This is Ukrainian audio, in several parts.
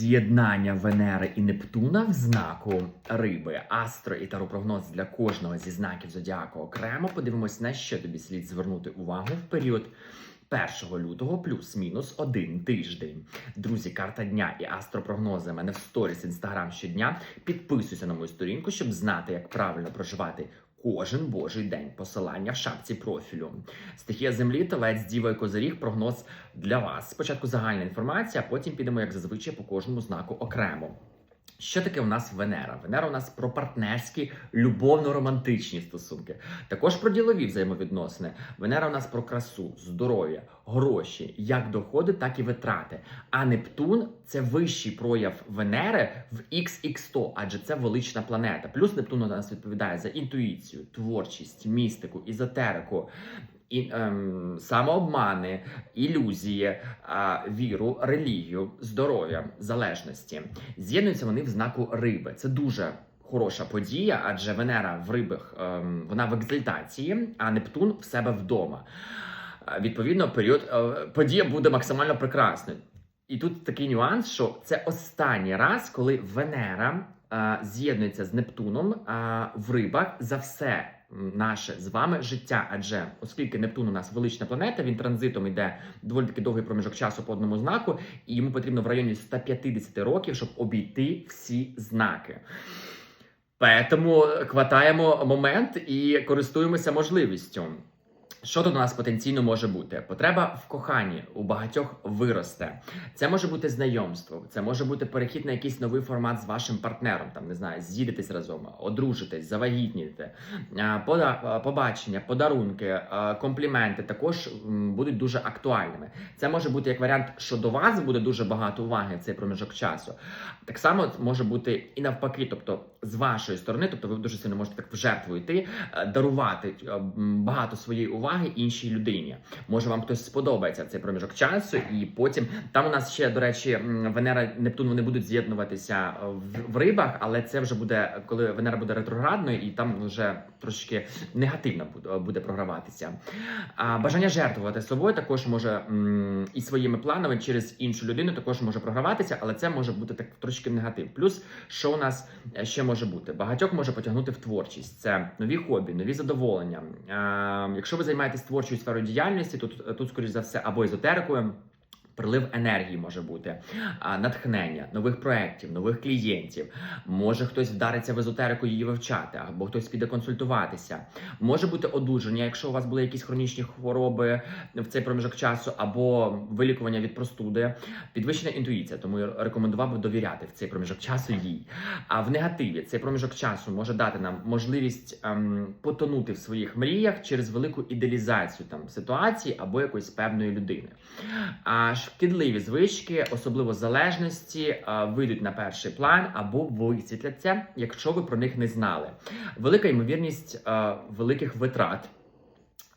з'єднання Венери і Нептуна в знаку риби. Астро і таропрогноз для кожного зі знаків зодіаку окремо. Подивимось, на що тобі слід звернути увагу в період. 1 лютого плюс-мінус один тиждень. Друзі, карта дня і астропрогнози. Мене в сторіс інстаграм щодня. Підписуйся на мою сторінку, щоб знати, як правильно проживати кожен божий день. Посилання в шапці профілю. Стихія землі, телець, діва і козиріг. Прогноз для вас. Спочатку загальна інформація, а потім підемо, як зазвичай, по кожному знаку окремо. Що таке у нас Венера? Венера у нас про партнерські любовно-романтичні стосунки, також про ділові взаємовідносини. Венера у нас про красу, здоров'я, гроші, як доходи, так і витрати. А Нептун це вищий прояв Венери в XX100, адже це велична планета. Плюс Нептун у нас відповідає за інтуїцію, творчість, містику, ізотерику. І ем, самообмани, ілюзії, а, віру, релігію, здоров'я, залежності. З'єднуються вони в знаку риби. Це дуже хороша подія, адже Венера в рибах ем, вона в екзальтації, а Нептун в себе вдома. Відповідно, період е, подія буде максимально прекрасною. І тут такий нюанс, що це останній раз, коли Венера е, з'єднується з Нептуном е, в рибах за все наше з вами життя. Адже оскільки Нептун у нас велична планета, він транзитом йде доволі таки довгий проміжок часу по одному знаку, і йому потрібно в районі 150 років, щоб обійти всі знаки. Тому хватаємо момент і користуємося можливістю. Що тут у нас потенційно може бути? Потреба в коханні у багатьох виросте. Це може бути знайомство, це може бути перехід на якийсь новий формат з вашим партнером. Там не знаю, з'їдетесь разом, одружитесь, завагітніте, пода- побачення, подарунки, компліменти також будуть дуже актуальними. Це може бути як варіант, що до вас буде дуже багато уваги в цей проміжок часу. Так само може бути і навпаки, тобто з вашої сторони, тобто ви дуже сильно можете так в жертву йти, е, дарувати е, багато своєї уваги іншій людині. Може вам хтось сподобається цей проміжок часу, і потім там у нас ще до речі, Венера Нептун вони будуть з'єднуватися е, в, в рибах, але це вже буде коли Венера буде ретроградною, і там вже трошки негативно буде, буде програватися. А бажання жертвувати собою також може м, і своїми планами через іншу людину також може програватися, але це може бути так трошки негатив. Плюс, що у нас е, ще може бути? Багатьох може потягнути в творчість. Це нові хобі, нові задоволення. А, якщо ви займаєтесь творчою сферою діяльності, тут тут, скоріш за все, або езотерикою. Прилив енергії може бути, натхнення, нових проєктів, нових клієнтів. Може хтось вдариться в езотерику її вивчати, або хтось піде консультуватися. Може бути одужання, якщо у вас були якісь хронічні хвороби в цей проміжок часу, або вилікування від простуди, підвищена інтуїція. Тому я рекомендував би довіряти в цей проміжок часу їй. А в негативі цей проміжок часу може дати нам можливість ем, потонути в своїх мріях через велику ідеалізацію там ситуації або якоїсь певної людини. А шкідливі звички, особливо залежності, е, вийдуть на перший план або висвітляться, якщо ви про них не знали. Велика ймовірність е, великих витрат.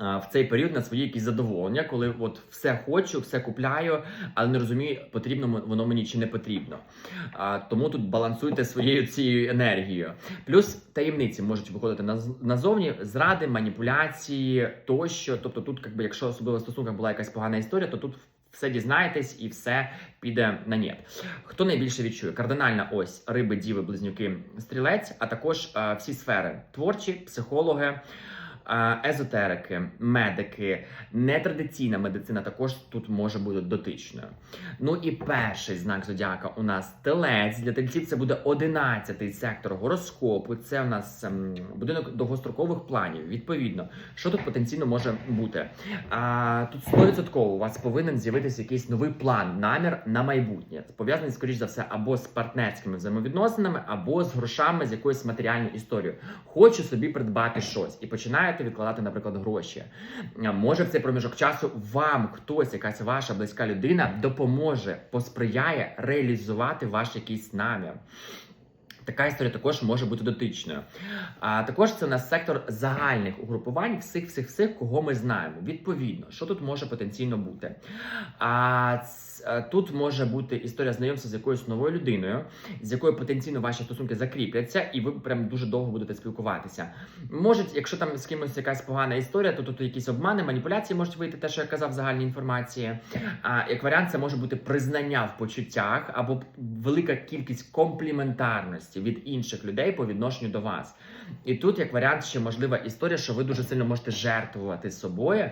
е, В цей період на свої якісь задоволення, коли от все хочу, все купляю, але не розумію, потрібно воно мені чи не потрібно. А, тому тут балансуйте своєю цією енергією. Плюс таємниці можуть виходити наз- назовні, зради, маніпуляції тощо. Тобто, тут, якби, якщо особливо в стосунках була якась погана історія, то тут все дізнаєтесь і все піде на ні. Хто найбільше відчує? Кардинальна ось риби, діви, близнюки, стрілець, а також е, всі сфери: творчі, психологи. Езотерики, медики, нетрадиційна медицина також тут може бути дотичною. Ну і перший знак зодіака у нас телець. Для тельців це буде 11-й сектор гороскопу. Це у нас ем, будинок довгострокових планів. Відповідно, що тут потенційно може бути? А, тут 100% у вас повинен з'явитися якийсь новий план, намір на майбутнє. Пов'язаний, скоріш за все, або з партнерськими взаємовідносинами, або з грошами, з якоюсь матеріальною історією. Хочу собі придбати щось і починаєте відкладати, наприклад, гроші. Може в цей проміжок часу вам хтось, якась ваша близька людина, допоможе, посприяє реалізувати ваш якийсь намір. Така історія також може бути дотичною. А також це у нас сектор загальних угрупувань всіх, всіх, всіх, кого ми знаємо. Відповідно, що тут може потенційно бути? А, ц- е, тут може бути історія знайомства з якоюсь новою людиною, з якою потенційно ваші стосунки закріпляться, і ви прям дуже довго будете спілкуватися. Може, якщо там з кимось якась погана історія, то тут якісь обмани, маніпуляції можуть вийти, те, що я казав, в загальній інформації. А як варіант, це може бути признання в почуттях або велика кількість компліментарності від інших людей по відношенню до вас. І тут, як варіант, ще можлива історія, що ви дуже сильно можете жертвувати собою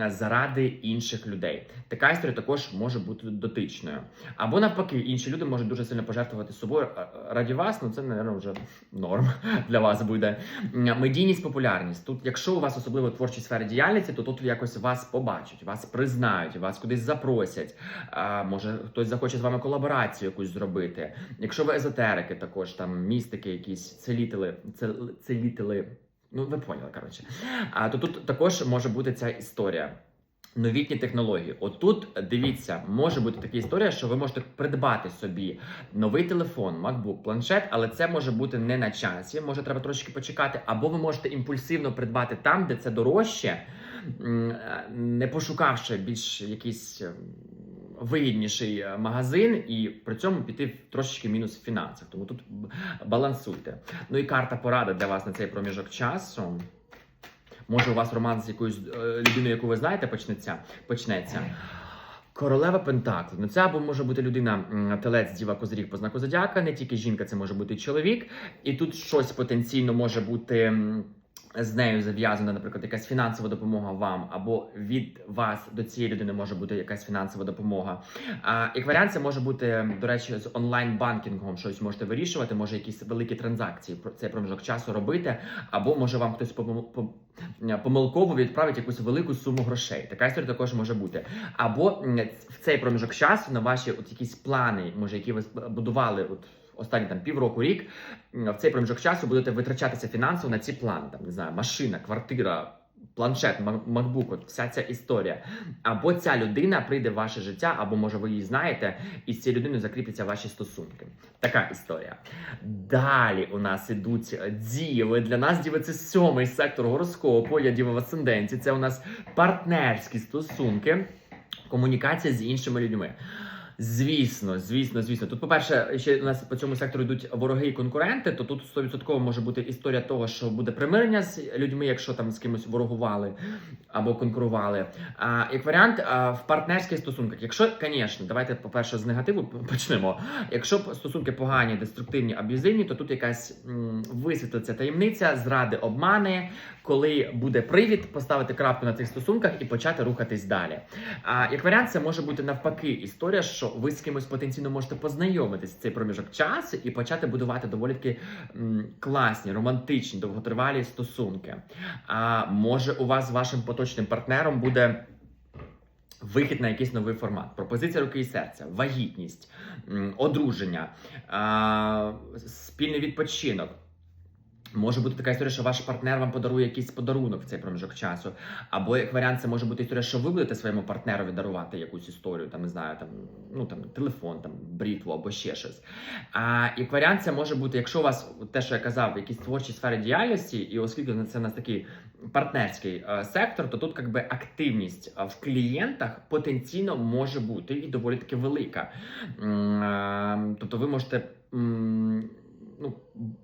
е, заради інших людей. Така історія також може бути дотичною. Або навпаки, інші люди можуть дуже сильно пожертвувати собою раді вас. Ну це, мабуть, вже норм для вас буде. Медійність, популярність. Тут, якщо у вас особливо в творчій сфері діяльності, то тут якось вас побачать, вас признають, вас кудись запросять. А, може, хтось захоче з вами колаборацію якусь зробити. Якщо ви езотерики, також там містики, якісь целітели, цел- целітели. Ну, ви поняли, коротше. А то тут також може бути ця історія. Новітні технології. Отут дивіться, може бути така історія, що ви можете придбати собі новий телефон, MacBook, планшет, але це може бути не на часі. Може, треба трошки почекати, або ви можете імпульсивно придбати там, де це дорожче, е, не пошукавши більш якийсь е, вигідніший е, магазин, і при цьому піти в трошечки мінус в фінансах. Тому тут балансуйте. Ну і карта порада для вас на цей проміжок часу. Може, у вас роман з якоюсь е, людиною, яку ви знаєте, почнеться. почнеться. Королева Пентаклів. Ну, це або може бути людина, телець, діва, козирів по знаку зодіака, не тільки жінка, це може бути чоловік. І тут щось потенційно може бути. З нею зав'язана, наприклад, якась фінансова допомога вам, або від вас до цієї людини може бути якась фінансова допомога. А, як варіант, це може бути, до речі, з онлайн-банкінгом щось можете вирішувати, може якісь великі транзакції про цей проміжок часу робити, або може вам хтось помил- помилково відправить якусь велику суму грошей. Така історія також може бути. Або в цей проміжок часу на ваші от якісь плани, може, які ви будували от. Останні там півроку рік в цей проміжок часу будете витрачатися фінансово на ці плани. Там не знаю, машина, квартира, планшет, мак- MacBook, от вся ця історія. Або ця людина прийде в ваше життя, або може ви її знаєте, і з цією людиною закріпляться ваші стосунки. Така історія. Далі у нас ідуть діви. Для нас діви це сьомий сектор гороскопу. Я діва в асценденті. Це у нас партнерські стосунки, комунікація з іншими людьми. Звісно, звісно, звісно. Тут, по-перше, ще у нас по цьому сектору йдуть вороги і конкуренти, то тут 100% може бути історія того, що буде примирення з людьми, якщо там з кимось ворогували або конкурували. А як варіант, а, в партнерських стосунках, якщо, звісно, давайте, по-перше, з негативу почнемо. Якщо стосунки погані, деструктивні, аб'юзивні, то тут якась висвітлиться таємниця, зради, обмани, коли буде привід поставити крапку на цих стосунках і почати рухатись далі. А як варіант, це може бути навпаки історія, що ви з кимось потенційно можете познайомитись в цей проміжок часу і почати будувати доволі таки класні, романтичні, довготривалі стосунки. А може, у вас з вашим поточним партнером буде. Вихід на якийсь новий формат, пропозиція руки і серця, вагітність, одруження, спільний відпочинок. Може бути така історія, що ваш партнер вам подарує якийсь подарунок в цей проміжок часу. Або як варіант, це може бути історія, що ви будете своєму партнерові дарувати якусь історію, там не знаю, там ну там телефон, там брітву або ще щось. А як варіант, це може бути, якщо у вас те, що я казав, якісь творчі сфери діяльності, і оскільки це у нас такий партнерський е, сектор, то тут якби активність е, в клієнтах потенційно може бути і доволі таки велика. Е, Тобто ви можете. Ну,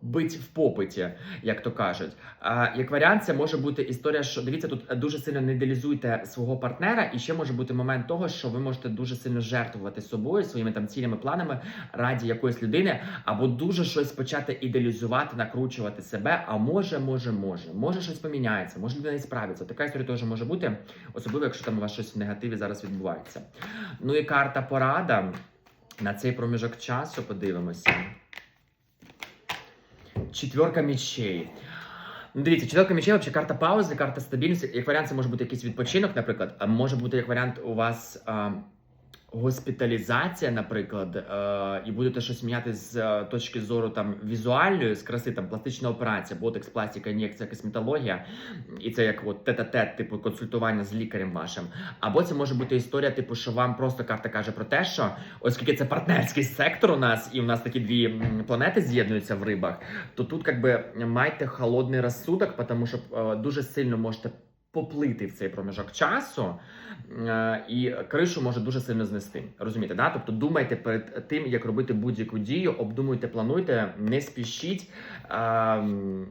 бить в попиті, як то кажуть. А як варіант, це може бути історія, що дивіться, тут дуже сильно не ідеалізуйте свого партнера, і ще може бути момент того, що ви можете дуже сильно жертвувати собою, своїми там цілями, планами раді якоїсь людини, або дуже щось почати ідеалізувати, накручувати себе. А може, може, може, може щось поміняється, може людина і справиться. Така історія теж може бути, особливо якщо там у вас щось в негативі зараз відбувається. Ну і карта порада на цей проміжок часу подивимося. Четверка мечей. Ну, дивіться, четверка мечей, взагалі карта паузи, карта стабільності. Як варіант, це може бути якийсь відпочинок, наприклад. А може бути як варіант у вас а, госпіталізація, наприклад, е, і будете щось міняти з е, точки зору там візуальної, з краси, там пластична операція, ботекс, пластика, ін'єкція, косметологія. І це як от тет-а-тет, типу консультування з лікарем вашим. Або це може бути історія, типу, що вам просто карта каже про те, що оскільки це партнерський сектор у нас, і у нас такі дві планети з'єднуються в рибах, то тут якби майте холодний розсудок, тому що е, дуже сильно можете поплити в цей проміжок часу, е, і кришу може дуже сильно знести. Розумієте, да? Тобто думайте перед тим, як робити будь-яку дію, обдумуйте, плануйте, не спішіть. ем,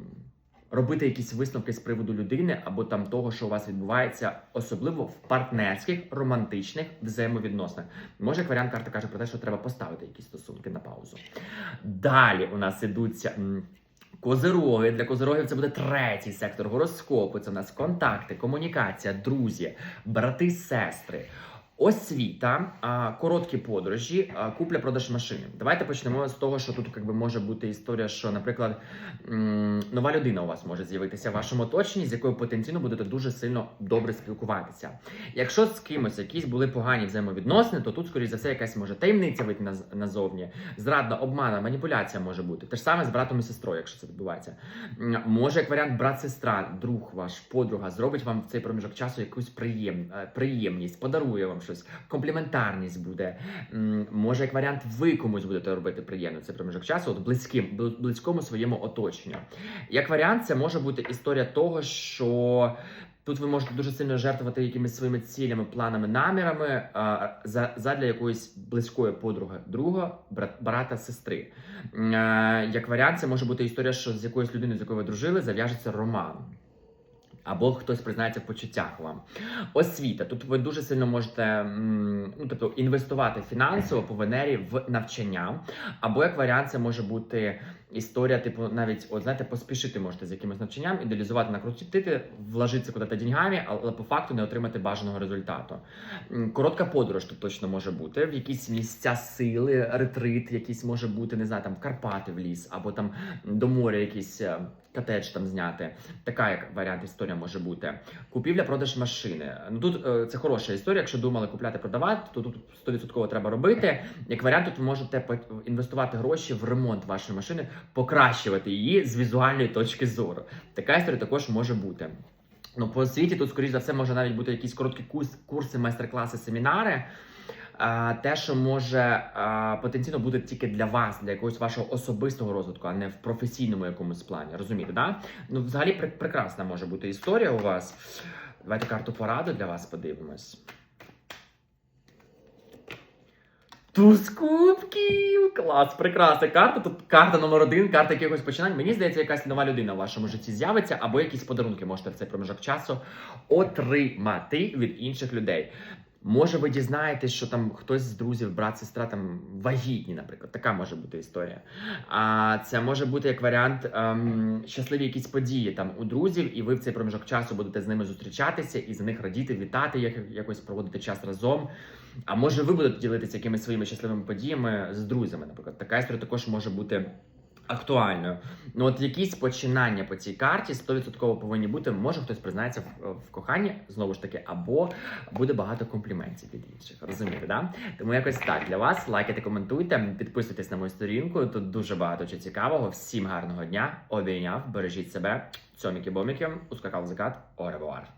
Робити якісь висновки з приводу людини або там того, що у вас відбувається, особливо в партнерських романтичних взаємовідносинах. Може, як варіант карта каже про те, що треба поставити якісь стосунки на паузу. Далі у нас ідуться. Козироги для козирогів це буде третій сектор гороскопу. Це у нас контакти, комунікація, друзі, брати, сестри. Освіта, короткі подорожі, купля-продаж машини. Давайте почнемо з того, що тут якби може бути історія, що, наприклад, нова людина у вас може з'явитися в вашому оточенні, з якою потенційно будете дуже сильно добре спілкуватися. Якщо з кимось якісь були погані взаємовідносини, то тут, скоріш за все, якась може таємниця вийти наз- назовні, зрадна, обмана, маніпуляція може бути. Те ж саме з братом і сестрою, якщо це відбувається. Може, як варіант, брат-сестра, друг ваш, подруга, зробить вам в цей проміжок часу якусь приєм... е, приємність, подарує вам щось, компліментарність буде. Може, як варіант, ви комусь будете робити приємно цей проміжок часу, от близьким, близькому своєму оточенню. Як варіант, це може бути історія того, що. Тут ви можете дуже сильно жертвувати якимись своїми цілями, планами, намірами а, за, задля якоїсь близької подруги, друга, брат, брата, сестри. Е, Як варіант, це може бути історія, що з якоюсь людиною, з якою ви дружили, зав'яжеться роман. Або хтось признається в почуттях вам. Освіта. Тут ви дуже сильно можете ну, тобто, інвестувати фінансово по Венері в навчання. Або як варіант, це може бути історія, типу, навіть, от знаєте, поспішити можете з якимось навчанням, ідеалізувати, накрутити, вложитися куди-то деньгами, але по факту не отримати бажаного результату. Коротка подорож тут точно може бути, в якісь місця сили, ретрит, якийсь може бути, не знаю, там Карпати в ліс, або там до моря якийсь е, котедж там зняти. Така як варіант історія може бути. Купівля-продаж машини. Ну тут е, це хороша історія. Якщо думали купляти, продавати, то тут 100% треба робити. Як варіант, тут можете інвестувати гроші в ремонт вашої машини, покращувати її з візуальної точки зору. Така історія також може бути. Ну, по освіті тут, скоріш за все, може навіть бути якісь короткі курси, майстер-класи, семінари. Те, що може потенційно бути тільки для вас, для якогось вашого особистого розвитку, а не в професійному якомусь плані. Розумієте, да? Ну, взагалі прекрасна може бути історія у вас. Давайте карту поради для вас подивимось. Туз кубків! Клас, прекрасна карта. Тут карта номер один, карта якихось починань. Мені здається, якась нова людина в вашому житті з'явиться, або якісь подарунки можете в цей проміжок часу отримати від інших людей. Може, ви дізнаєтесь, що там хтось з друзів, брат, сестра там вагітні, наприклад. Така може бути історія. А це може бути як варіант ем, щасливі якісь події там у друзів, і ви в цей проміжок часу будете з ними зустрічатися і за них радіти, вітати, як, якось проводити час разом. А може, ви будете ділитися якимись своїми щасливими подіями з друзями, наприклад. Така історія також може бути. Актуальною. Ну от якісь починання по цій карті 100% повинні бути. Може хтось признається в, в коханні, знову ж таки, або буде багато компліментів від інших. Розумієте, да? Тому якось так для вас. Лайкайте, коментуйте, підписуйтесь на мою сторінку. Тут дуже багато чого цікавого. Всім гарного дня. Обійняв, бережіть себе. Цьоміки-боміки, ускакав закат, оревуар.